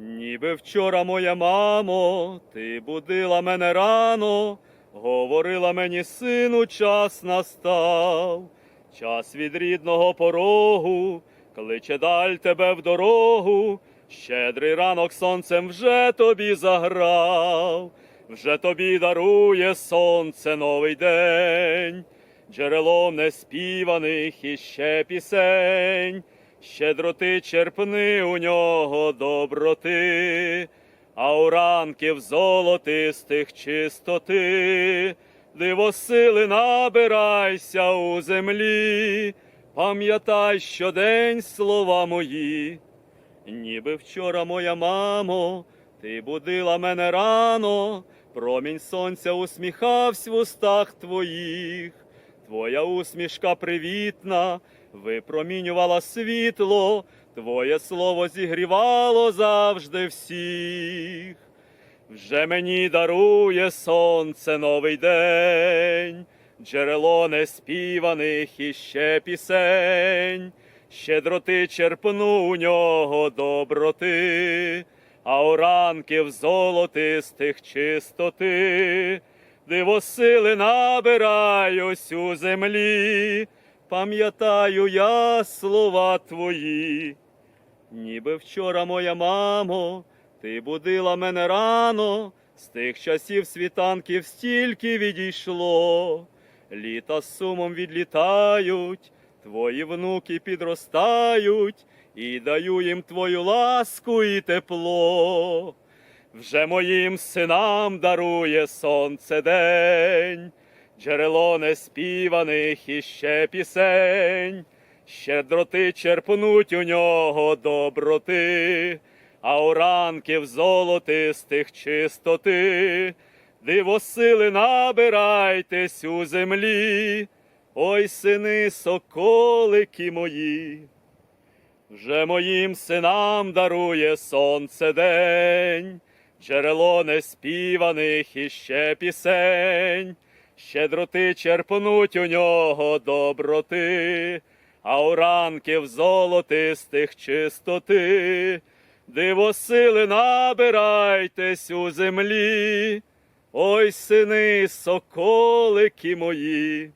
Ніби вчора моя мамо, ти будила мене рано, говорила мені, сину, час настав, час від рідного порогу, кличе даль тебе в дорогу, щедрий ранок сонцем вже тобі заграв, вже тобі дарує сонце новий день, джерелом неспіваних іще пісень. Щедроти черпни у нього доброти, а у ранків золотистих чистоти, диво сили набирайся у землі, пам'ятай щодень слова мої, ніби вчора моя мамо, ти будила мене рано, промінь сонця усміхався в устах твоїх. Твоя усмішка привітна, випромінювала світло, Твоє слово зігрівало завжди всіх. Вже мені дарує сонце новий день, джерело неспіваних іще пісень, щедроти черпну у нього доброти, а у ранків золотистих чистоти. Диво сили набираюсь у землі, пам'ятаю я слова твої. Ніби вчора моя мамо, ти будила мене рано, з тих часів світанків стільки відійшло, літа з сумом відлітають, твої внуки підростають, і даю їм твою ласку і тепло. Вже моїм синам дарує сонце день, джерело неспіваних іще пісень, щедроти черпнуть у нього доброти, а у ранків золотистих чистоти, диво сили набирайтесь у землі, ой сини соколики мої. Вже моїм синам дарує сонце день, джерело неспіваних іще пісень, щедроти черпнуть у нього доброти, а у ранків золотистих чистоти, диво сили набирайтесь у землі, ой сини соколики мої.